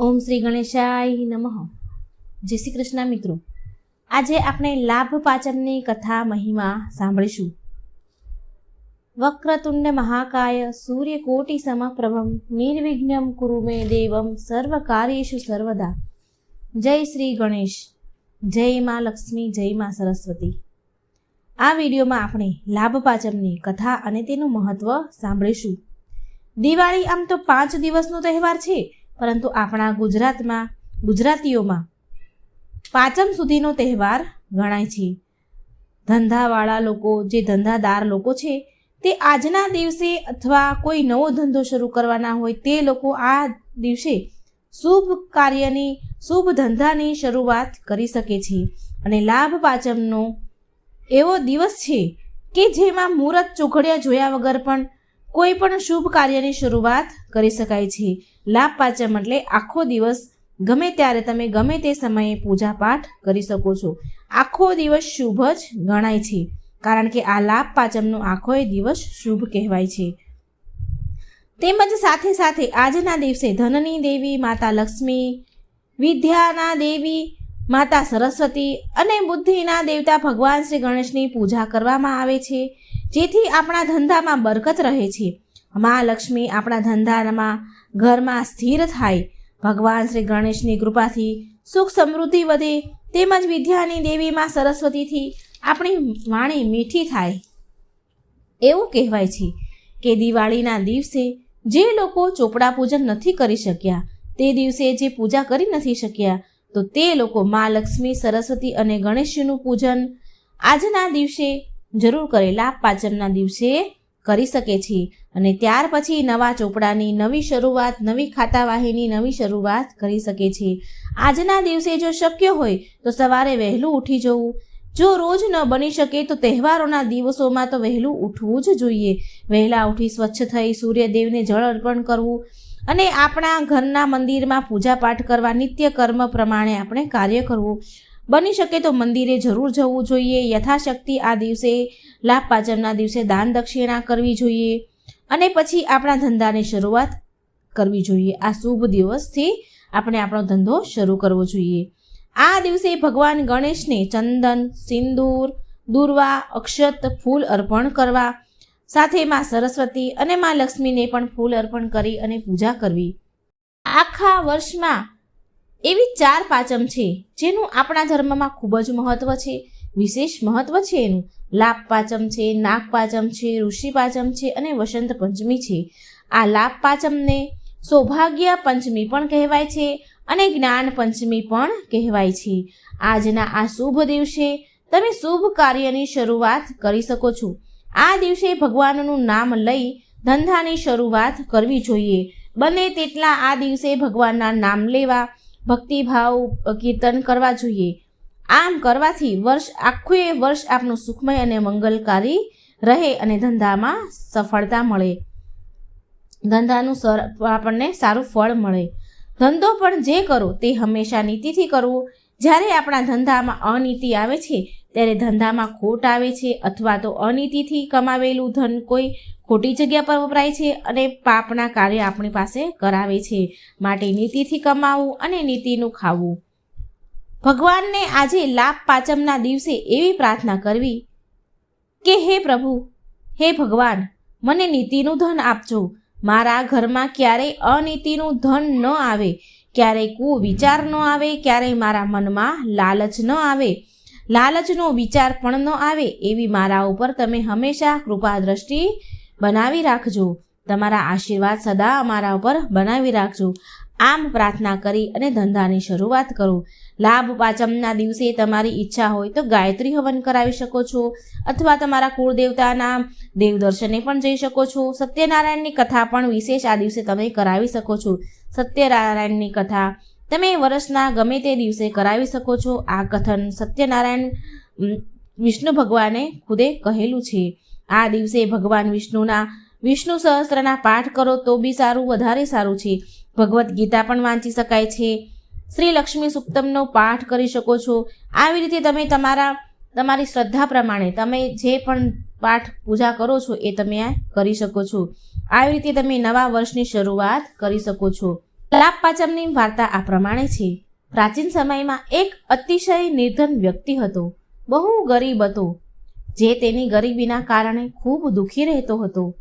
ઓમ શ્રી ગણેશાય નમઃ. જય શ્રી કૃષ્ણ મિત્રો. આજે આપણે લાભ પાચનની કથા મહિમા સાંભળીશું. વક્રતુંડ મહાકાય સૂર્યકોટી સમપ્રભમ નિર્વિઘ્નમ કુરુ મે દેવમ સર્વ કાર્યેશુ સર્વદા. જય શ્રી ગણેશ. જય માં લક્ષ્મી, જય માં સરસ્વતી. આ વિડીયોમાં આપણે લાભ પાચમની કથા અને તેનું મહત્વ સાંભળીશું. દિવાળી આમ તો પાંચ દિવસનો તહેવાર છે. પરંતુ આપણા ગુજરાતમાં, ગુજરાતીઓમાં પાંચમ સુધીનો તહેવાર ગણાય છે. ધંધાવાળા લોકો, જે ધંધાદાર લોકો છે, તે આજના દિવસે અથવા કોઈ નવો ધંધો શરૂ કરવાના હોય તે લોકો આ દિવસે શુભ કાર્યની, શુભ ધંધાની શરૂઆત કરી શકે છે. અને લાભ પાચમનો એવો દિવસ છે કે જેમાં મુહૂર્ત ચોઘડિયા જોયા વગર પણ કોઈ પણ શુભ કાર્યની શરૂઆત કરી શકાય છે. લાભ પાચમ એટલે આખો દિવસ. ગમે ત્યારે તમે ગમે તે સમયે પૂજા પાઠ કરી શકો છો. આખો દિવસ શુભ જ ગણાય છે. કારણ કે આ લાભ પાચમનો આખો દિવસ શુભ કહેવાય છે. તેમજ સાથે સાથે આજના દિવસે ધનની દેવી માતા લક્ષ્મી, વિદ્યાના દેવી માતા સરસ્વતી અને બુદ્ધિના દેવતા ભગવાન શ્રી ગણેશની પૂજા કરવામાં આવે છે. જેથી આપણા ધંધામાં બરકત રહે છે. મા લક્ષ્મી આપણા ધંધામાં ઘરમાં સ્થિર થાય. ભગવાન શ્રી ગણેશની કૃપાથી સુખ સમૃદ્ધિ વધે તેમજ વિદ્યાની દેવીમાં સરસ્વતીથી આપણી વાણી મીઠી થાય. એવું કહેવાય છે કે દિવાળીના દિવસે જે લોકો ચોપડા પૂજન નથી કરી શક્યા, તે દિવસે જે પૂજા કરી નથી શક્યા, તો તે લોકો મા લક્ષ્મી સરસ્વતી અને ગણેશજીનું પૂજન આજના દિવસે જરૂર કરે લાભ પાચમના દિવસે કરી શકે છે. અને ત્યાર પછી નવા ચોપડાની નવી શરૂઆત, નવી ખાતાવાહીની નવી શરૂઆત કરી શકે છે. આજના દિવસે જો શક્ય હોય તો સવારે વહેલું ઉઠી જવું. જો રોજ ન બની શકે તો તહેવારોના દિવસોમાં તો વહેલું ઉઠવું જ જોઈએ. વહેલા ઉઠી સ્વચ્છ થઈ સૂર્યદેવને જળ અર્પણ કરવું અને આપણા ઘરના મંદિરમાં પૂજાપાઠ કરવા નિત્ય કર્મ પ્રમાણે આપણે કાર્ય કરવું. બની શકે તો મંદિરે જરૂર જવું જોઈએ. યથાશક્તિ આ દિવસે લાભ પાચમના દિવસે દાન દક્ષિણા કરવી જોઈએ અને પછી આપણા ધંધાની શરૂઆત કરવી જોઈએ. આ શુભ દિવસથી આપણે આપણો ધંધો શરૂ કરવો જોઈએ. આ દિવસે ભગવાન ગણેશને ચંદન, સિંદૂર, દુર્વા, અક્ષત ફૂલ અર્પણ કરવા, સાથે માં સરસ્વતી અને માં લક્ષ્મીને પણ ફૂલ અર્પણ કરી અને પૂજા કરવી. આખા વર્ષમાં એવી ચાર પાચમ છે, જેનું આપણા ધર્મમાં ખૂબ જ મહત્વ છે. વિશેષ મહત્વ છે એનું. લાભ પાચમ છે, નાગ પાચમ છે, ઋષિ પાચમ છે અને વસંત પંચમી છે. આ લાભ પાચમને સૌભાગ્ય પંચમી પણ કહેવાય છે અને જ્ઞાન પંચમી પણ કહેવાય છે. આજના આ શુભ દિવસે તમે શુભ કાર્યની શરૂઆત કરી શકો છો. આ દિવસે ભગવાનનું નામ લઈ ધંધાની શરૂઆત કરવી જોઈએ. બને તેટલા આ દિવસે ભગવાનના નામ લેવા ભક્તિભાવ કીર્તન કરવા જોઈએ. આમ કરવાથી વર્ષ આખું એ વર્ષ આપનું સુખમય અને મંગલકારી રહે અને ધંધામાં સફળતા મળે. ધંધાનું સર, આપણને સારું ફળ મળે. ધંધો પણ જે કરો તે હંમેશા નીતિથી કરવો. જ્યારે આપણા ધંધામાં અનીતિ આવે છે ત્યારે ધંધામાં ખોટ આવે છે અથવા તો અનીતિથી કમાવેલું ધન કોઈ ખોટી જગ્યા પર વપરાય છે અને પાપના કાર્ય આપણી પાસે કરાવે છે. માટે નીતિથી કમાવું અને નીતિનું ખાવું. ભગવાનને આજે લાભ પાચમના દિવસે એવી પ્રાર્થના કરવી કે, હે પ્રભુ, હે ભગવાન, મને નીતિનું ધન આપજો. મારા ઘરમાં ક્યારેય અનીતિનું ધન ન આવે. ક્યારેય કુવિચાર ન આવે. ક્યારેય મારા મનમાં લાલચ ન આવે. લાલચનો વિચાર પણ ન આવે એવી મારા ઉપર તમે હંમેશા કૃપા દ્રષ્ટિ બનાવી રાખજો. તમારા આશીર્વાદ સદા અમારા ઉપર બનાવી રાખજો. આમ પ્રાર્થના કરી અને ધંધાની શરૂઆત કરો. લાભ પાચમના દિવસે તમારી ઈચ્છા હોય તો ગાયત્રી હવન કરાવી શકો છો અથવા તમારા કુળદેવતાના દેવદર્શને પણ જઈ શકો છો. સત્યનારાયણની કથા પણ વિશેષ આ દિવસે તમે કરાવી શકો છો. સત્યનારાયણની કથા તમે વર્ષના ગમે તે દિવસે કરાવી શકો છો. આ કથન સત્યનારાયણ વિષ્ણુ ભગવાને ખુદે કહેલું છે. આ દિવસે ભગવાન વિષ્ણુના વિષ્ણુ સહસ્ત્રના પાઠ કરો તો બી સારું, વધારે સારું છે. ભગવદ્ ગીતા પણ વાંચી શકાય છે. શ્રી લક્ષ્મી સુક્તમનો પાઠ કરી શકો છો. આવી રીતે તમે તમારા, તમારી શ્રદ્ધા પ્રમાણે તમે જે પણ પાઠ પૂજા કરો છો એ તમે આ કરી શકો છો. આવી રીતે તમે નવા વર્ષની શરૂઆત કરી શકો છો. લાભ પાચમની વાર્તા આ પ્રમાણે છે. પ્રાચીન સમયમાં એક અતિશય નિર્ધન વ્યક્તિ હતો. બહુ ગરીબ હતો, જે તેની ગરીબીના કારણે ખૂબ દુઃખી રહેતો હતો.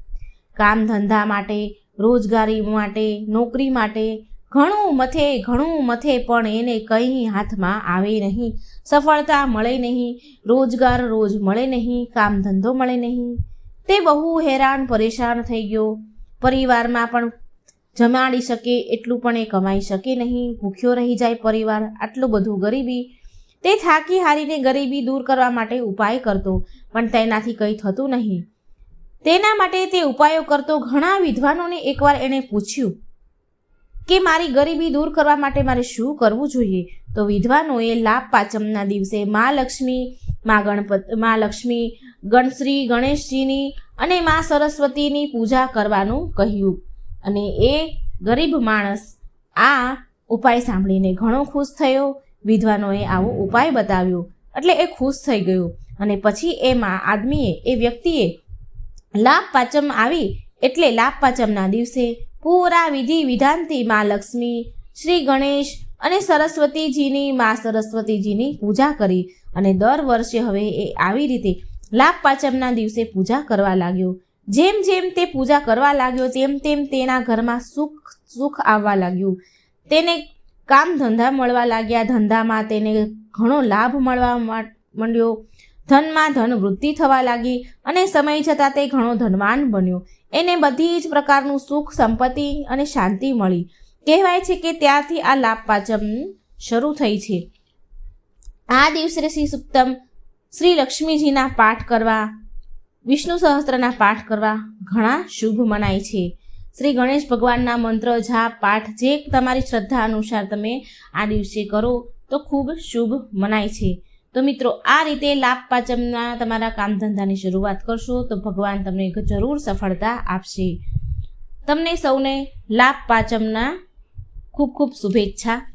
કામ ધંધા માટે, રોજગારી માટે, નોકરી માટે, ઘણું મથે ઘણું મથે પણ એને કંઈ હાથમાં આવે નહીં. સફળતા મળે નહીં, રોજગાર રોજ મળે નહીં, કામ ધંધો મળે નહીં. તે બહુ હેરાન, પરેશાન થઈ ગયો. પરિવારમાં પણ જમાડી શકે, એટલું પણ એ કમાઈ શકે નહીં. ભૂખ્યો રહી જાય પરિવાર, આટલું બધું ગરીબી. તે થાકી હારીને ગરીબી દૂર કરવા માટે ઉપાય કરતો, પણ તેનાથી કંઈ થતું નહીં. તેના માટે તે ઉપાયો કરતો ઘણા વિદ્વાનોને એકવાર એણે પૂછ્યું કે, મારી ગરીબી દૂર કરવા માટે મારે શું કરવું જોઈએ? તો વિદ્વાનોએ લાભ પાચમના દિવસે મા લક્ષ્મી, મા ગણપત, મા લક્ષ્મી, ગણશ્રી ગણેશજીની અને મા સરસ્વતીની પૂજા કરવાનું કહ્યું. અને એ ગરીબ માણસ આ ઉપાય સાંભળીને ઘણો ખુશ થયો. વિધવાનોએ આવો ઉપાય બતાવ્યો. એટલે એ ખુશ થઈ ગયો. અને પછી એમાં આદમીએ, એ વ્યક્તિએ લાભ પાચમ આવી. એટલે લાભ પાચમના દિવસે પૂરા વિધિ વિધાનથી મા લક્ષ્મી, શ્રી ગણેશ અને સરસ્વતીજીની મા સરસ્વતીજીની પૂજા કરી. અને દર વર્ષે હવે એ આવી રીતે લાભ પાચમના દિવસે પૂજા કરવા લાગ્યો. જેમ જેમ તે પૂજા કરવા લાગ્યો તેમ તેમ તેના ઘરમાં સુખ સુખ આવવા લાગ્યું. તેને કામ ધંધા મળવા લાગ્યા. ધંધામાં તેને ઘણો લાભ મળવા માંડ્યો ધનમાં ધન વૃદ્ધિ થવા લાગી અને સમય જતાં તે ઘણો ધનવાન બન્યો. એને બધી જ પ્રકારનું સુખ, સંપત્તિ અને શાંતિ મળી. કહેવાય છે કે ત્યારથી આ લાભ પાચમ શરૂ થઈ છે. આ દિવસે શ્રી સુપ્તમ શ્રી લક્ષ્મીજીના પાઠ કરવા વિષ્ણુ સહસ્ત્રના પાઠ કરવા ઘણા શુભ મનાય છે. શ્રી ગણેશ ભગવાનના મંત્ર, જાપ, પાઠ જે તમારી શ્રદ્ધા અનુસાર તમે આ દિવસે કરો તો ખૂબ શુભ મનાય છે. તો મિત્રો, આ રીતે લાભ પાચમના તમારા કામ ધંધાની શરૂઆત કરશો તો ભગવાન તમને જરૂર સફળતા આપશે. તમને સૌને લાભ પાચમના ખૂબ ખૂબ શુભેચ્છા.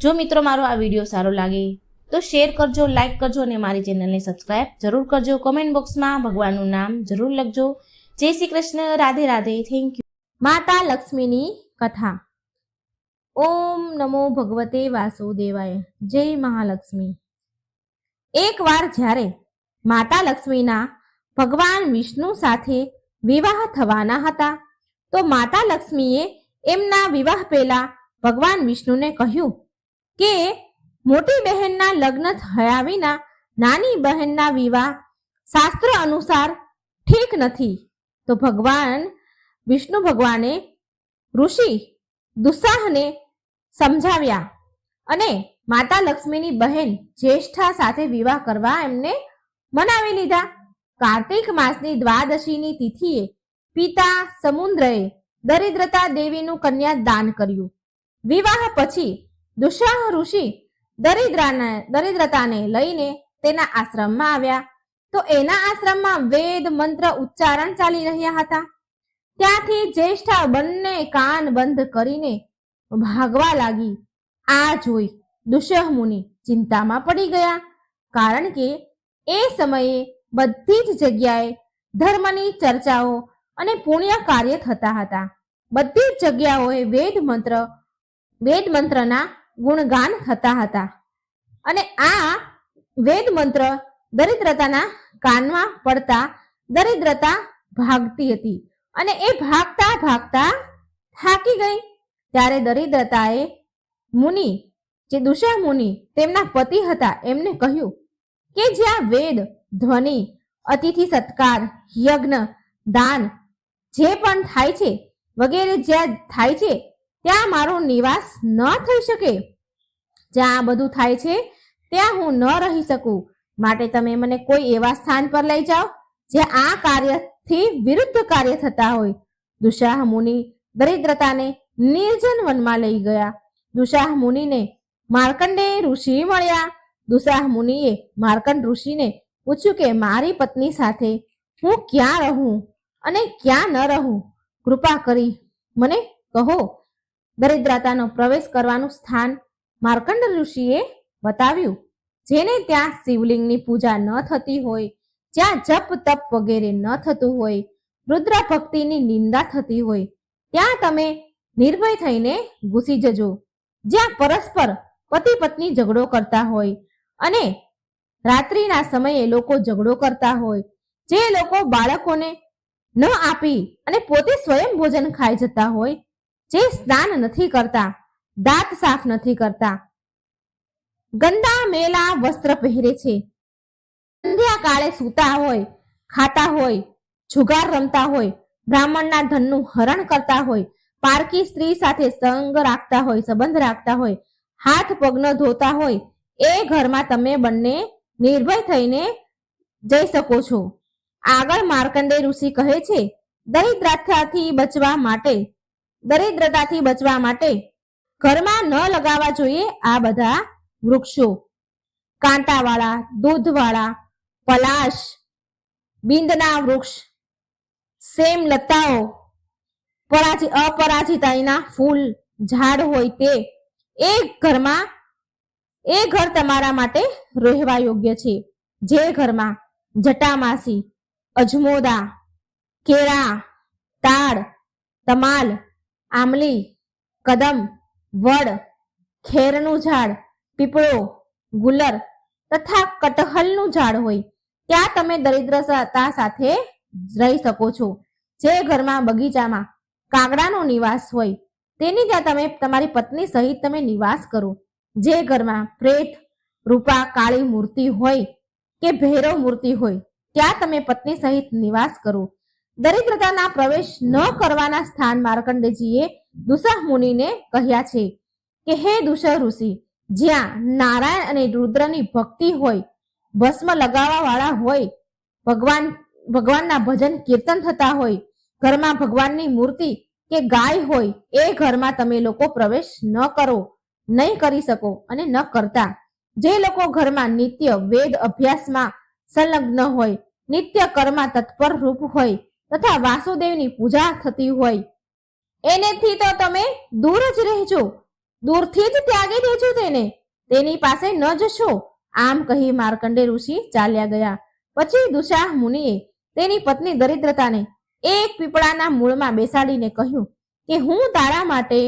જો મિત્રો મારો આ વીડિયો સારો લાગે તો શેર કરજો લાઇક કરજો અને મારી ચેનલને સબસ્ક્રાઈબ જરૂર કરજો. કોમેન્ટ બોક્સમાં ભગવાનનું નામ જરૂર લખજો. જય શ્રી કૃષ્ણ, રાધે રાધે. થેન્ક યુ માતા લક્ષ્મીની કથા. ઓમ નમો ભગવતે વાસુદેવાય. જય મહાલક્ષ્મી. એકવાર જ્યારે માતા લક્ષ્મીના ભગવાન વિષ્ણુ સાથે વિવાહ થવાના હતા, તો માતા લક્ષ્મીએ એમના વિવાહ પહેલા ભગવાન વિષ્ણુને કહ્યું કે મોટી બહેનના લગ્ન થયા વિના નાની બહેનના વિવાહ શાસ્ત્ર અનુસાર ઠીક નથી. તો ભગવાન, વિષ્ણુ ભગવાને ઋષિ દુસ્સાહને સમજાવ્યા અને માતા લક્ષ્મીની બહેન જ્યેષ્ઠા સાથે વિવાહ કરવા એમને મનાવી લીધા. કાર્તિક માસની દ્વાદશીની તિથિએ પિતા સમુદ્રએ દરિદ્રતા દેવીનું કન્યા દાન કર્યું. વિવાહ પછી દુશાહ ઋષિ દરિદ્રાને, દરિદ્રતાને લઈને તેના આશ્રમમાં આવ્યા. તો એના આશ્રમમાં વેદ, મંત્ર, ઉચ્ચારણ ચાલી રહ્યા હતા. ત્યાંથી જ્યેષ્ઠા બંને કાન બંધ કરીને ભાગવા લાગી. આ જોઈ દુષ્યહ મુનિ ચિંતામાં પડી ગયા, કારણ કે એ સમયે બધી જ જગ્યાએ ધર્મની ચર્ચાઓ અને પુણ્ય કાર્ય થતા હતા. બધી જ જગ્યાઓએ વેદ મંત્ર, વેદ મંત્રના ગુણગાન થતા હતા. અને આ વેદ મંત્ર દરિદ્રતાના કાનમાં પડતા દરિદ્રતા ભાગતી હતી. અને એ ભાગતા ભાગતા થાકી ગઈ. ત્યારે દરિદ્રતાએ મુનિ, જે દુષા મુનિ તેમના પતિ હતા, એમને કહ્યું કે જ્યાં વેદ, ધ્વનિ, અતિથિ સત્કાર, યજ્ઞ, દાન જે પણ થાય છે, વગેરે જ્યાં થાય છે, ત્યાં મારો નિવાસ ન થઈ શકે. જ્યાં આ બધું થાય છે, ત્યાં હું ન રહી શકું. માટે તમે મને કોઈ એવા સ્થાન પર લઈ જાઓ જે આ કાર્યથી વિરુદ્ધ કાર્ય થતા હોય. દુશાહ મુનિ દરિદ્રતાને નિર્જન વનમાં લઈ ગયા. દુશાહ મુનિને માર્કંડેય ઋષિ મળ્યા. દુશાહ મુનિએ માર્કંડ ઋષિને પૂછ્યું કે, મારી પત્ની સાથે હું ક્યાં રહું અને ક્યાં ન રહું? કૃપા કરી મને કહો. દરિદ્રતાનો પ્રવેશ કરવાનું સ્થાન માર્કંડ ઋષિએ બતાવ્યું, જેને ત્યાં શિવલિંગની પૂજા ન થતી હોય, જ્યાં જપ, તપ વગેરે ન થતું હોય રુદ્ર ભક્તિની નિંદા થતી હોય, ત્યાં તમે નિર્ભય થઈને ઘૂસી જજો. જ્યાં પરસ્પર પતિ પત્ની ઝઘડો કરતા હોય અને રાત્રિના સમયે લોકો ઝઘડો કરતા હોય, જે લોકો બાળકોને ન આપી અને પોતે સ્વયં ભોજન ખાઈ જતા હોય, જે સ્નાન નથી કરતા દાંત સાફ નથી કરતા. ગંદા મેલા વસ્ત્ર પહેરે છે. સંધ્યા કાળે સૂતા હોય, ખાતા હોય, જુગાર રમતા હોય, બ્રાહ્મણના ધનનું હરણ કરતા હોય, પારકી સ્ત્રી સાથે સંગ રાખતા હોય, સંબંધ રાખતા હોય, હાથ પગ ધોતા હોય, એ ઘરમાં તમે બંને નિર્ભય થઈને જઈ શકો છો. આગળ માર્કંડે ઋષિ કહે છે, દરિદ્રતાથી બચવા માટે, દરિદ્રતાથી બચવા માટે ઘરમાં ન લગાવવા જોઈએ આ બધા વૃક્ષો. કાંટાવાળા, દૂધવાળા, પલાશ, બિંદના વૃક્ષ, સેમ લતાઓ, પરાજી અપરાજિતાના ફૂલ, ઝાડ હોય તે, એ ઘરમાં, એ ઘર તમારા માટે રહેવા યોગ્ય છે. જે ઘરમાં જટામાસી, અજમોદા, કેળા તાળ તમાલ આમલી કદમ વડ, ખેરનું ઝાડ, પીપળો, ગુલર તથા કટહલનું ઝાડ હોય, ત્યાં તમે દરિદ્રતા સાથે રહી શકો છો. જે ઘરમાં બગીચામાં કાગડાનો નિવાસ હોય, તેની ત્યાં તમે તમારી પત્ની સહિત તમે નિવાસ કરો. જે ઘરમાં પ્રેત, રૂપા, કાળી મૂર્તિ હોય કે ભૈરવ મૂર્તિ હોય, ત્યાં તમે પત્ની સહિત નિવાસ કરો. દરિદ્રતાના પ્રવેશ ન કરવાના સ્થાન માર્કંડેજીએ દુસા મુનિને કહ્યા છે કે, હે દુષા ઋષિ, જ્યાં નારાયણ અને રુદ્રની ભક્તિ હોય, ભસ્મ લગાવવા વાળા હોય, ભગવાન, ભગવાનના ભજન કીર્તન થતા હોય, ઘરમાં ભગવાનની મૂર્તિ કે ગાય હોય, એ ઘરમાં તમે લોકો પ્રવેશ ન કરો, નહીં કરી શકો અને ન કરતા. જે લોકો ઘરમાં નિત્ય વેદ અભ્યાસમાં સંલગ્ન હોય, નિત્ય કર્મમાં તત્પર રૂપ હોય તથા વાસુદેવની પૂજા થતી હોય એનેથી તો તમે દૂર જ રહેજો. દૂરથી જ ત્યાગી દેજો તેને. તેની પાસે ન જશો. આમ કહી માર્કંડે ઋષિ ચાલ્યા ગયા. પછી દુશાહ મુનિએ તેની પત્ની દરિદ્રતાને એક પીપળાના મૂળમાં બેસાડીને કહ્યું કે હું તારા માટે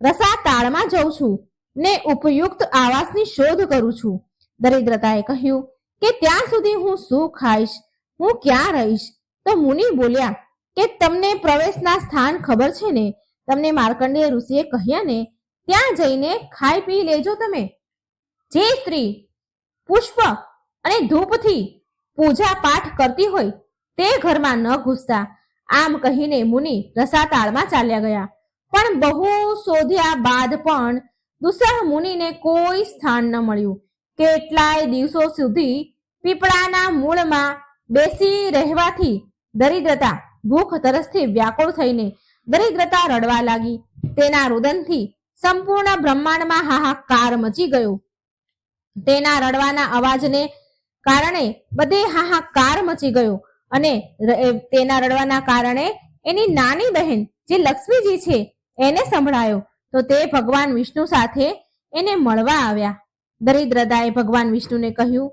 રસા તાળમાં જઉં છું ને ઉપયુક્ત આવાસની શોધ કરું છું. દરિદ્રતાએ કહ્યું કે ત્યાં સુધી હું શું ખાઈશ? હું ક્યાં રહીશ? તો મુનિ બોલ્યા કે તમને પ્રવેશના સ્થાન ખબર છે ને? તમને માર્કંડેય ઋષિએ કહ્યા ને, ત્યાં જઈને ખાઈ પી લેજો તમે. જે સ્ત્રી પુષ્પ અને ધૂપથી પૂજા પાઠ કરતી હોય, તે ઘરમાં ન ઘૂસતા. આમ કહીને મુનિ રસાતાળમાં ચાલ્યા ગયા. પણ બહુ શોધ્યા બાદ પણ દુસહ મુનિને કોઈ સ્થાન ન મળ્યું. કેટલાય દિવસો સુધી પીપળાના મૂળમાં બેસી રહેવાથી દરિદ્રતા ભૂખ તરસથી વ્યાકુળ થઈને દરિદ્રતા રડવા લાગી. તેના રુદનથી સંપૂર્ણ બ્રહ્માંડમાં હાહાકાર મચી ગયો. તેના રડવાના અવાજને કારણે બધે હાહાકાર મચી ગયો અને તેના રડવાના કારણે એની નાની બહેન જે લક્ષ્મીજી છે એને સંભળાયો. તો તે ભગવાન વિષ્ણુ સાથે એને મળવા આવ્યા. દરિદ્રતાએ ભગવાન વિષ્ણુને કહ્યું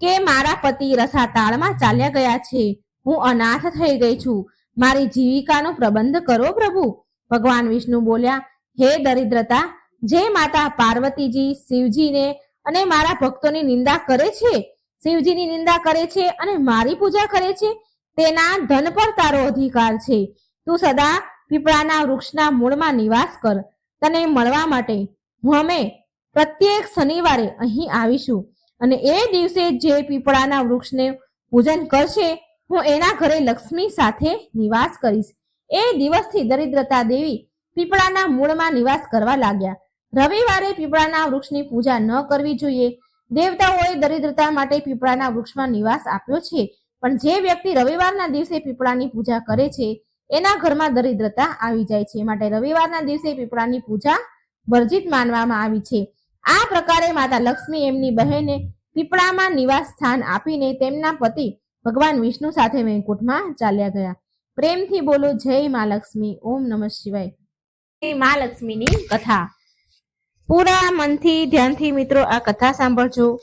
કે મારા પતિ રસાતાળમાં ચાલ્યા ગયા છે. હું અનાથ થઈ ગઈ છું. મારી જીવિકાનો પ્રબંધ કરો પ્રભુ. ભગવાન વિષ્ણુ બોલ્યા, હે દરિદ્રતા, જે માતા પાર્વતીજી, શિવજીને અને મારા ભક્તોની નિંદા કરે છે? શિવજીની નિંદા કરે છે અને મારી પૂજા કરે છે? તેના ધન પર તારો અધિકાર છે. તું સદા પીપળાના વૃક્ષના મૂળમાં નિવાસ કર. તને મળવા માટે હું અમે પ્રત્યેક શનિવારે અહીં આવીશું. અને એ દિવસે જે પીપળાના વૃક્ષને પૂજન કરશે હું એના ઘરે લક્ષ્મી સાથે નિવાસ કરીશ. એ દિવસથી દરિદ્રતા દેવી પીપળાના મૂળમાં નિવાસ કરવા લાગ્યા. રવિવારે પીપળાના વૃક્ષની પૂજા ન કરવી જોઈએ. દેવતાઓએ દરિદ્રતા માટે પીપળાના વૃક્ષમાં નિવાસ આપ્યો છે. પણ જે વ્યક્તિ રવિવારના દિવસે પીપળાની પૂજા કરે છે, એના ઘરમાં દરિદ્રતા આવી જાય છે. માટે રવિવારના દિવસે પીપળાની પૂજા વર્જિત માનવામાં આવી છે. આ પ્રકારે માતા લક્ષ્મી એમની બહેને પીપળામાં નિવાસ સ્થાન આપીને તેમના પતિ ભગવાન વિષ્ણુ સાથે વૈકુંઠમાં ચાલ્યા ગયા. પ્રેમથી બોલો, જય મા લક્ષ્મી, ઓમ નમઃ શિવાય. મા લક્ષ્મીની કથા. પૂરા મનથી, ધ્યાનથી મિત્રો આ કથા સાંભળજો.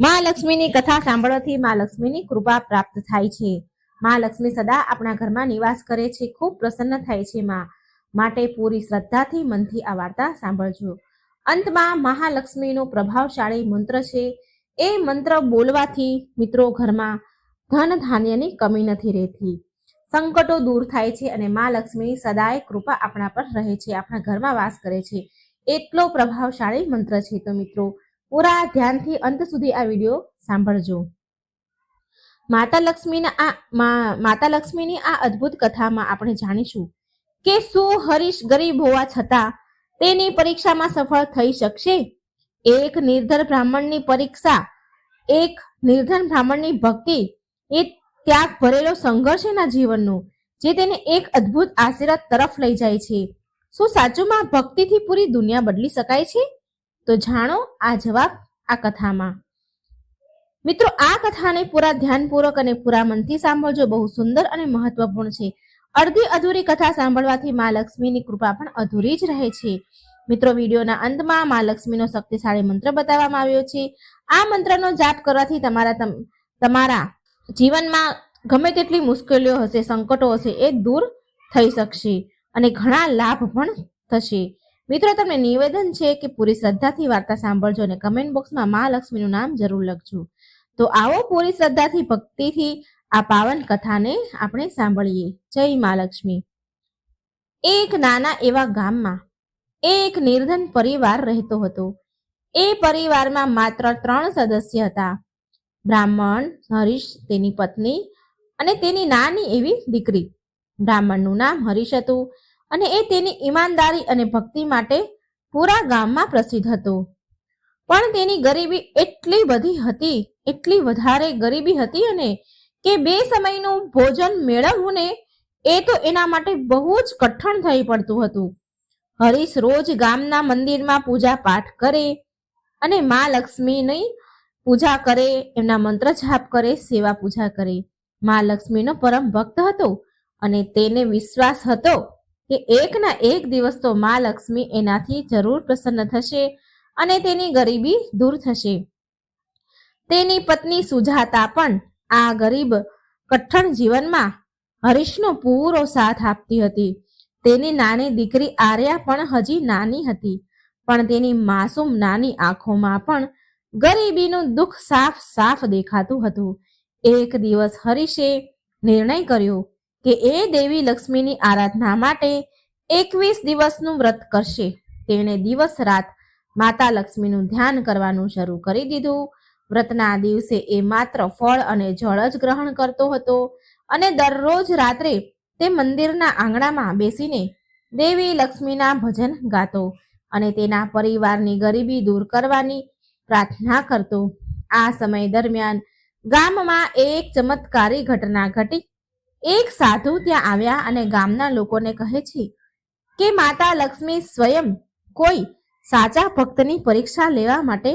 મા લક્ષ્મીની કથા સાંભળવાથી મા લક્ષ્મીની કૃપા પ્રાપ્ત થાય છે. મા લક્ષ્મી સદા આપણા ઘરમાં નિવાસ કરે છે, ખૂબ પ્રસન્ન થાય છે મા. માટે પૂરી શ્રદ્ધાથી મનથી આ વાર્તા સાંભળજો. અંતમાં મહાલક્ષ્મીનો પ્રભાવશાળી મંત્ર છે. એ મંત્ર બોલવાથી મિત્રો ઘરમાં ધન ધાન્યની કમી નથી રહેતી. સંકટો દૂર થાય છે અને મા લક્ષ્મીની સદાય કૃપા આપણા પર રહે છે, આપણા ઘરમાં વાસ કરે છે. એટલો પ્રભાવશાળી મંત્ર છે તો મિત્રો, પૂરા ધ્યાનથી અંત સુધી આ વીડિયો સાંભળજો. માતા લક્ષ્મીના આ માતા લક્ષ્મીની આ અદ્ભુત કથામાં આપણે જાણીશું કે શું હરીશ ગરીબ હોવા છતાં તેની પરીક્ષામાં સફળ થઈ શકશે? એક નિર્ધર બ્રાહ્મણની પરીક્ષા, એક નિર્ધન બ્રાહ્મણની ભક્તિ એ ત્યાગ ભરેલો સંઘર્ષ એના જીવનનો, જે તેને એક અદ્ભુત આશીર્વાદ તરફ લઈ જાય છે. શું સાચુમાં ભક્તિથી પૂરી દુનિયા બદલી શકાય છે? તો જાણો આ જવાબ આ કથામાં. મિત્રો, આ કથાને પૂરા ધ્યાનપૂર્વક અને પૂરા મનથી સાંભળજો. બહુ સુંદર અને મહત્વપૂર્ણ છે. અડધી અધૂરી કથા સાંભળવાથી મા લક્ષ્મીની કૃપા પણ અધૂરી જ રહે છે. મિત્રો, વિડીયોના અંતમાં મા લક્ષ્મીનો શક્તિશાળી મંત્ર બતાવવામાં આવ્યો છે. આ મંત્રનો જાપ કરવાથી તમારા તમારા જીવનમાં ગમે તેટલી મુશ્કેલીઓ હશે, સંકટો હશે, એ દૂર થઈ શકશે અને ઘણા લાભ પણ થશે. મિત્રો, તમને નિવેદન છે કે પૂરી શ્રદ્ધાથી વાર્તા સાંભળજો અને કમેન્ટ બોક્સમાં મા લક્ષ્મીનું નામ જરૂર લખજો. તો આવો પૂરી શ્રદ્ધાથી, ભક્તિથી આ પાવન કથાને આપણે સાંભળીએ. જય મા લક્ષ્મી. એક નાના એવા ગામમાં એક નિર્ધન પરિવાર રહેતો હતો. એ પરિવારમાં માત્ર ત્રણ સદસ્ય હતા. બ્રાહ્મણ, હરીશ તેની પત્ની અને તેની નાની એવી દીકરી. બ્રાહ્મણનું નામ હરીશ હતું અને એ તેની ઈમાનદારી અને ભક્તિ માટે પૂરા ગામમાં પ્રસિદ્ધ હતો. પણ તેની ગરીબી એટલી બધી હતી, એટલી વધારે ગરીબી હતી અને કે બે સમયનું ભોજન મેળવવું ને એ તો એના માટે બહુ જ કઠણ થઈ પડતું હતું. હરીશ રોજ ગામના મંદિરમાં પૂજા પાઠ કરે અને મા લક્ષ્મીની પૂજા કરે, એમના મંત્ર જાપ કરે, સેવા પૂજા કરે. મા લક્ષ્મીનો પરમ ભક્ત હતો અને તેને વિશ્વાસ હતો કે એકના એક દિવસ તો મા લક્ષ્મી એનાથી જરૂર પ્રસન્ન થશે અને તેની ગરીબી દૂર થશે. તેની પત્ની સુજાતા પણ આ ગરીબ કઠણ જીવનમાં હરીશનો પૂરો સાથ આપતી હતી. તેની નાની દીકરી આર્યા પણ હજી નાની હતી, પણ તેની માસૂમ નાની આંખોમાં પણ ગરીબીનું દુઃખ સાફ સાફ દેખાતું હતું. એક દિવસ હરીશે નિર્ણય કર્યો કે એ દેવી લક્ષ્મીની આરાધના માટે એકવીસ દિવસનું વ્રત કરશે. તેણે દિવસ રાત માતા લક્ષ્મીનું ધ્યાન કરવાનું શરૂ કરી દીધું. વ્રતના દિવસે એ માત્ર ફળ અને જળ જ ગ્રહણ કરતો હતો અને દરરોજ રાત્રે તે મંદિરના આંગણામાં બેસીને દેવી લક્ષ્મીના ભજન ગાતો અને તેના પરિવારની ગરીબી દૂર કરવાની પ્રાર્થના કરતો. આ સમય દરમિયાન ગામમાં એક ચમત્કારી ઘટના ઘટી. એક સાધુ ત્યાં આવ્યા અને ગામના લોકોને કહે છે કે, માતા લક્ષ્મી સ્વયં કોઈ સાચા ભક્તની પરીક્ષા લેવા માટે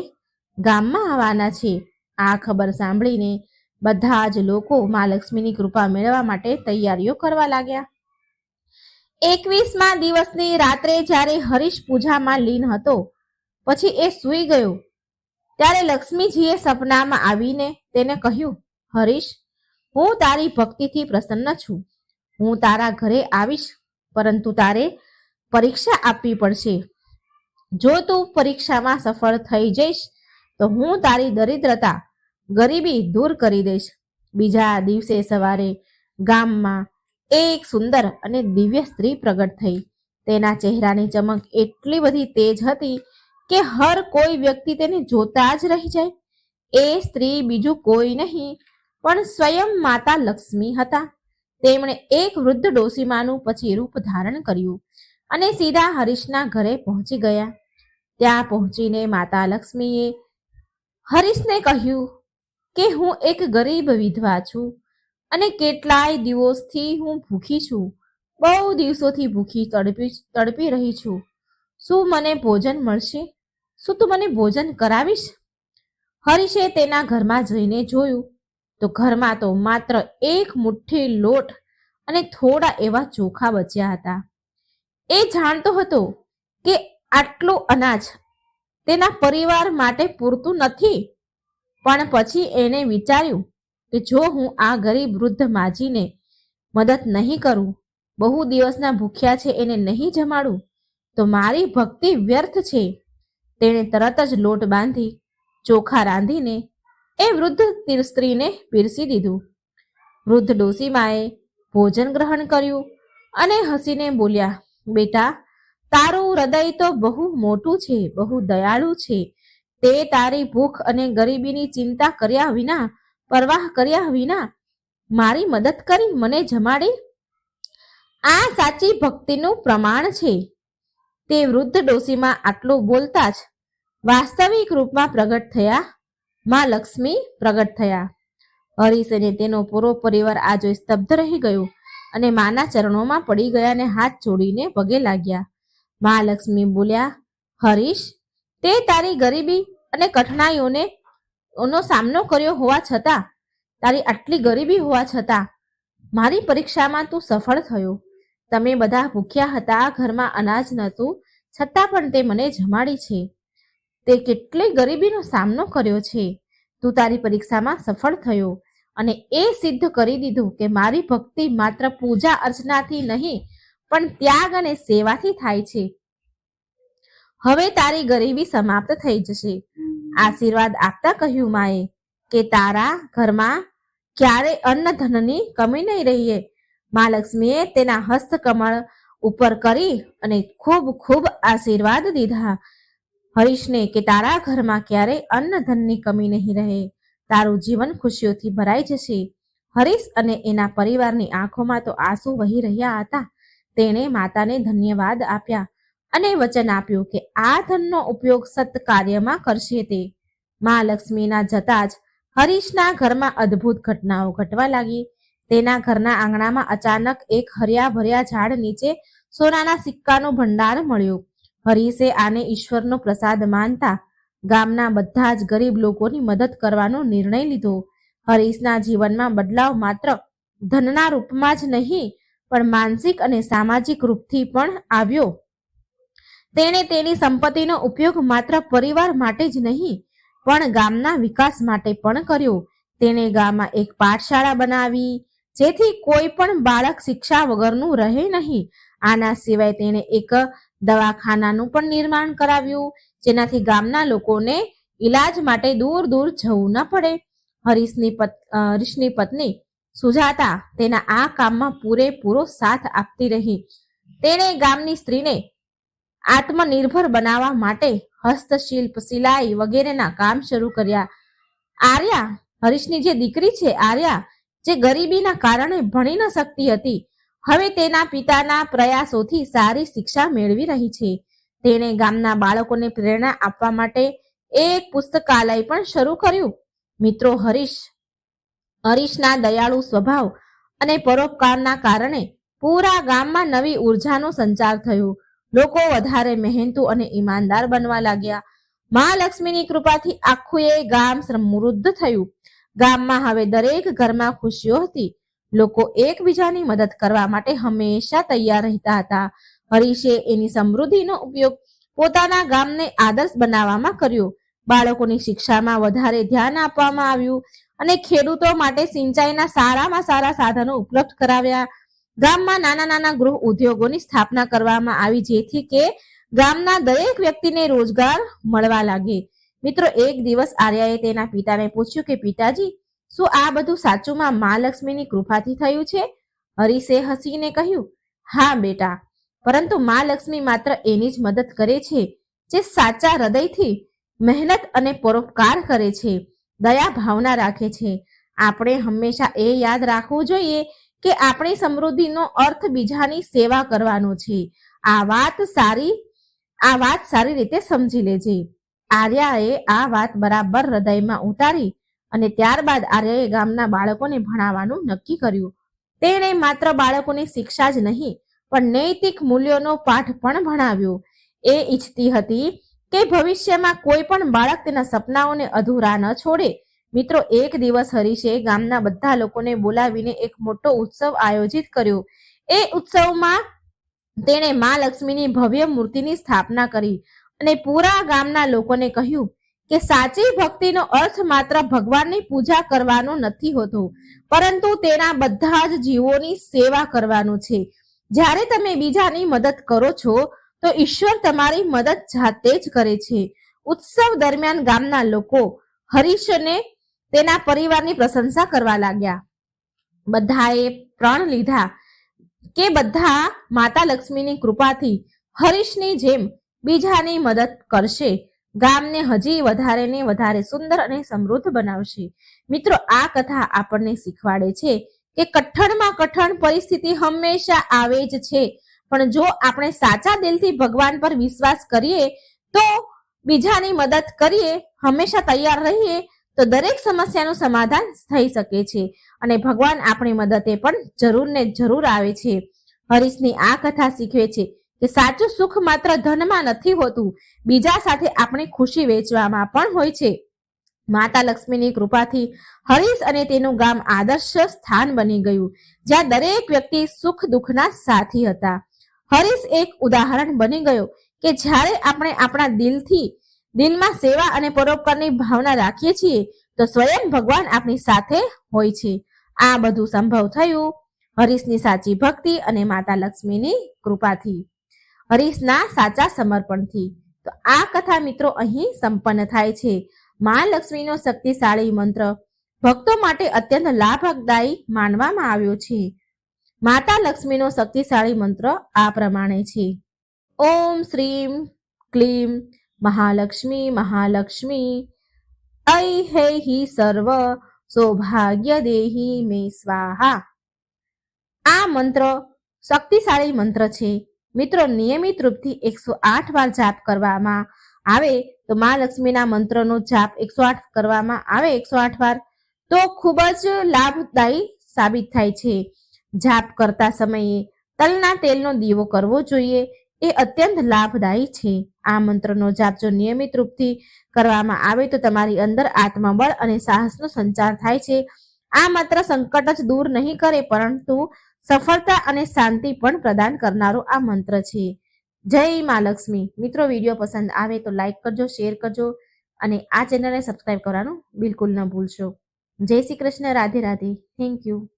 ગામમાં આવવાના છે. આ ખબર સાંભળીને બધા જ લોકો મા લક્ષ્મીની કૃપા મેળવવા માટે તૈયારીઓ કરવા લાગ્યા. એકવીસમા દિવસની રાત્રે જ્યારે હરીશ પૂજામાં લીન હતો, પછી એ સૂઈ ગયો. ત્યારે લક્ષ્મીજીએ સપનામાં આવીને તેને કહ્યું, હરીશ, હું તારી ભક્તિથી પ્રસન્ન છું. હું તારા ઘરે આવીશ, પરંતુ તારે પરીક્ષા આપવી પડશે. જો તું પરીક્ષામાં સફળ થઈ જઈશ, તો હું તારી દરિદ્રતા ગરીબી દૂર કરી દઈશ. બીજા દિવસે સવારે ગામમાં એક સુંદર અને દિવ્ય સ્ત્રી પ્રગટ થઈ. તેના ચહેરાની ચમક એટલી બધી તેજ હતી કે હર કોઈ વ્યક્તિ તેને જોતા જ રહી જાય. એ સ્ત્રી બીજું કોઈ નહીં, પણ સ્વયં માતા લક્ષ્મી હતા. તેમણે એક વૃદ્ધ ડોસીમાનું પછી રૂપ ધારણ કર્યું અને સીધા હરીશના ઘરે પહોંચી ગયા. ત્યાં પહોંચીને માતા લક્ષ્મીએ હરીશને કહ્યું કે હું એક ગરીબ વિધવા છું અને કેટલાય દિવસથી હું ભૂખી છું. બહુ દિવસોથી ભૂખી તડપી તડપી રહી છું. શું મને ભોજન મળશે? શું તું મને ભોજન કરાવીશ? હરીશે તેના ઘરમાં જઈને જોયું તો ઘરમાં તો માત્ર એક મુઠ્ઠી લોટ અને થોડા એવા ચોખા બચ્યા હતા. એ જાણતો હતો કે આટલું અનાજ તેના પરિવાર માટે પૂરતું નથી. પણ પછી એને વિચાર્યું કે જો હું આ ગરીબ વૃદ્ધ માજીને મદદ નહીં કરું, બહુ દિવસના ભૂખ્યા છે, એને નહીં જમાડું, તો મારી ભક્તિ વ્યર્થ છે. તેણે તરત જ લોટ બાંધી, ચોખા રાંધીને એ વૃદ્ધ તીર- સ્ત્રીને પીરસી દીધું. વૃદ્ધ ડોસીમાએ ભોજન ગ્રહણ કર્યું અને હસીને બોલ્યા, બેટા, તારું હૃદય તો બહુ મોટું છે, બહુ દયાળુ છે. તે તારી ભૂખ અને ગરીબીની ચિંતા કર્યા વિના, પરવાહ કર્યા વિના મારી મદદ કરી, મને જમાડી? આ સાચી ભક્તિનું પ્રમાણ છે. તે વૃદ્ધ ડોસીમાં આટલું બોલતા જ વાસ્તવિક રૂપમાં પ્રગટ થયા. માં લક્ષ્મી પ્રગટ થયા. હરીશ અને તેનો પૂરો પરિવાર આ જોઈ સ્તબ્ધ રહી ગયો અને માના ચરણોમાં પડી ગયા અને હાથ જોડીને પગે લાગ્યા. માં લક્ષ્મી બોલ્યા, હરીશ, તે તારી ગરીબી અને કઠણાઈઓને નો સામનો કર્યો હોવા છતાં, તારી આટલી ગરીબી હોવા છતાં, મારી પરીક્ષામાં તું સફળ થયો. તમે બધા ભૂખ્યા હતા, ઘરમાં અનાજ નહોતું, છતાં પણ તે મને જમાડી છે. તે કેટલી ગરીબીનો સામનો કર્યો છે. તું તારી પરીક્ષામાં સફળ થયો અને એ સિદ્ધ કરી દીધું કે મારી ભક્તિ માત્ર પૂજા અર્ચનાથી નહીં, પણ ત્યાગ અને સેવાથી થાય છે. હવે તારી ગરીબી સમાપ્ત થઈ જશે. આશીર્વાદ આપતા કહ્યું માએ કે તારા ઘરમાં ક્યારે અન્ન ધનની કમી નહીં રહીએ. મા લક્ષ્મીએ તેના હસ્તકમળ ઉપર કરી અને ખૂબ ખૂબ આશીર્વાદ દીધા. હરીશને કે તારા ઘરમાં ક્યારેય અન્ન ધનની કમી નહીં રહે. તારું જીવન ખુશીઓથી ભરાઈ જશે. હરીશ અને એના પરિવારની આંખોમાં તો આંસુ વહી રહ્યા હતા. તેણે માતાને ધન્યવાદ આપ્યા અને વચન આપ્યું કે આ ધનનો ઉપયોગ સત્કાર્યમાં કરશે તે. મહાલક્ષ્મીના જતા જ હરીશના ઘરમાં અદ્ભુત ઘટનાઓ ઘટવા લાગી. તેના ઘરના આંગણામાં અચાનક એક હર્યા ભર્યા ઝાડ નીચે સોનાના સિક્કાનો ભંડાર મળ્યો. હરીશે આને ઈશ્વરનો પ્રસાદ માનતા ગામના બધા જ ગરીબ લોકોની મદદ કરવાનો નિર્ણય લીધો. હરીશના જીવનમાં બદલાવ માત્ર ધનના રૂપમાં જ નહીં, પણ માનસિક અને સામાજિક રૂપથી પણ આવ્યો. તેણે તેની સંપત્તિનો ઉપયોગ માત્ર પરિવાર માટે જ નહીં, પણ ગામના વિકાસ માટે પણ કર્યો. તેણે ગામમાં એક પાઠશાળા બનાવી જેથી કોઈ પણ બાળક શિક્ષા વગરનું રહે નહીં. આના સિવાય તેણે એક દવાખાનાનું પણ નિર્માણ કરાવ્યું, જેનાથી ગામના લોકોને ઈલાજ માટે દૂર દૂર જવું ન પડે. હરીશની હરીશની પત્ની સુજાતા તેના આ કામમાં પૂરેપૂરો સાથ આપતી રહી. તેણે ગામની સ્ત્રીને આત્મનિર્ભર બનાવવા માટે હસ્તશિલ્પ, સિલાઈ વગેરેના કામ શરૂ કર્યા. આર્યા, હરીશની જે દીકરી છે, આર્યા જે ગરીબીના કારણે ભણી ન શકતી હતી. હવે તેના પિતાના પ્રયાસોથી સારી શિક્ષા મેળવી રહી છે. તેણે ગામના બાળકોને પ્રેરણા આપવા માટે એક પુસ્તકાલય પણ શરૂ કર્યું. મિત્રો, હરીશ, હરીશના દયાળુ સ્વભાવ અને પરોપકારના કારણે પૂરા ગામમાં નવી ઉર્જાનો સંચાર થયો. લોકો વધારે મહેનતુ અને ઈમાનદાર બનવા લાગ્યા. મહાલક્ષ્મીની કૃપાથી આખું એ ગામ સમૃદ્ધ થયું. ગામમાં હવે દરેક ઘરમાં ખુશીઓ હતી. લોકો એકબીજાની મદદ કરવા માટે હંમેશા તૈયાર રહેતા હતા. હરીશે એની સમૃદ્ધિનો ઉપયોગ પોતાના ગામને આદર્શ બનાવવામાં કર્યો. બાળકોની શિક્ષામાં વધારે ધ્યાન આપવામાં આવ્યું અને ખેડૂતો માટે સિંચાઈના સારામાં સારા સાધનો ઉપલબ્ધ કરાવ્યા. ગામમાં નાના નાના ગૃહ ઉદ્યોગોની સ્થાપના કરવામાં આવી જેથી કે ગામના દરેક વ્યક્તિને રોજગાર મળવા લાગે. મિત્રો, એક દિવસ આર્યાએ તેના પિતાને પૂછ્યું કે, પિતાજી, શું આ બધું સાચુમાં મહાલક્ષ્મીની કૃપાથી થયું છે? હરીશે હસીને કહ્યું, હા બેટા, પરંતુ મહાલક્ષ્મી માત્ર એની જ મદદ કરે છે, જે સાચા હૃદયથી મહેનત અને પરોપકાર કરે છે, દયા ભાવના રાખે છે. આપણે હંમેશા એ યાદ રાખવું જોઈએ કે આપણી સમૃદ્ધિનો અર્થ બીજાની સેવા કરવાનો છે. આ વાત સારી, આ વાત સારી રીતે સમજી લેજે. આર્યાએ આ વાત બરાબર હૃદયમાં ઉતારી અને ત્યારબાદ આર્યાએ ગામના બાળકોને ભણાવવાનું નક્કી કર્યું. તેણે માત્ર બાળકોની શિક્ષા જ નહીં, પણ નૈતિક મૂલ્યોનો પાઠ પણ ભણાવ્યો. એ ઈચ્છતી હતી કે ભવિષ્યમાં કોઈ પણ બાળક તેના સપનાઓને અધૂરા ન છોડે. મિત્રો, એક દિવસ હરીશે ગામના બધા લોકોને બોલાવીને એક મોટો ઉત્સવ આયોજિત કર્યો. એ ઉત્સવમાં તેણે મા લક્ષ્મીની ભવ્ય મૂર્તિની સ્થાપના કરી. અને પૂરા ગામના લોકોને કહ્યું કે સાચી ભક્તિનો અર્થ માત્ર ભગવાનની પૂજા કરવાનો નથી હોતો, પરંતુ તેના બધા જ જીવોની સેવા કરવાનો છે. જ્યારે તમે બીજાની મદદ કરો છો, તો ઈશ્વર તમારી મદદ જાતે જ કરે છે. ઉત્સવ દરમિયાન ગામના લોકો હરીશને તેના પરિવારની પ્રશંસા કરવા લાગ્યા. બધાએ પ્રણ લીધા કે બધા માતા લક્ષ્મીની કૃપાથી હરીશની જેમ બીજાની મદદ કરશે. ગામને હજી વધારે ને વધારે સુંદર અને સમૃદ્ધ બનાવશે. મિત્રો, આ કથા આપણને શીખવાડે છે કે કઠણમાં કઠણ પરિસ્થિતિ હંમેશા આવે જ છે. પણ જો આપણે સાચા દિલથી ભગવાન પર વિશ્વાસ કરીએ, તો બીજાની મદદ કરીએ, હંમેશા તૈયાર રહીએ, તો દરેક સમસ્યાનું સમાધાન થઈ શકે છે. અને ભગવાન આપણી મદદે પણ જરૂર ને જરૂર આવે છે. હરીશની આ કથા શીખવે છે કે સાચું સુખ માત્ર ધનમાં નથી હોતું, બીજા સાથે આપણી ખુશી વેચવામાં પણ હોય છે. માતા લક્ષ્મીની કૃપાથી હરીશ અને તેનું ગામ આદર્શ સ્થાન બની ગયું, જ્યાં દરેક વ્યક્તિ સુખ દુઃખના સાથી હતા. હરીશ એક ઉદાહરણ બની ગયો કે જ્યારે આપણે આપણા દિલથી, દિલમાં સેવા અને પરોપકારની ભાવના રાખીએ છીએ, તો સ્વયં ભગવાન આપણી સાથે હોય છે. આ બધું સંભવ થયું હરીશની સાચી ભક્તિ અને માતા લક્ષ્મીની કૃપાથી. હરીશના સાચા સમર્પણથી તો આ કથા મિત્રો અહીં સંપન્ન થાય છે મા લક્ષ્મીનો શક્તિશાળી મંત્ર ભક્તો માટે અત્યંત લાભદાયી માનવામાં આવ્યો છે માતા લક્ષ્મીનો શક્તિશાળી મંત્ર આ પ્રમાણે છે ઓમ શ્રીમ ક્લીમ મહાલક્ષ્મી મહાલક્ષ્મી ऐ हे हि સર્વ સૌભાગ્ય દેહી મે સ્વાહા આ મંત્ર શક્તિશાળી મંત્ર છે મિત્રો નિયમિત રૂપથી એકસો આઠ વાર જાપ કરવામાં આવે તો મા લક્ષ્મીના મંત્રનો જાપ એકસો આઠ કરવામાં આવે એકસો આઠ વાર, તો ખૂબ જ લાભદાયી સાબિત થાય છે. જાપ કરતા સમયે તલના તેલનો દીવો કરવો જોઈએ, એ અત્યંત લાભદાયી છે. આ મંત્રનો જાપ જો નિયમિત રૂપથી કરવામાં આવે તો તમારી અંદર આત્મબળ અને સાહસનો સંચાર થાય છે. આ માત્ર સંકટ જ દૂર નહીં કરે, પરંતુ સફળતા અને શાંતિ પણ પ્રદાન કરનારો આ મંત્ર છે. જય મા લક્ષ્મી. મિત્રો, વીડિયો પસંદ આવે તો લાઈક કરજો, શેર કરજો અને આ ચેનલને સબસ્ક્રાઈબ કરવાનું બિલકુલ ન ભૂલશો. જય શ્રી કૃષ્ણ. રાધે રાધે. Thank you.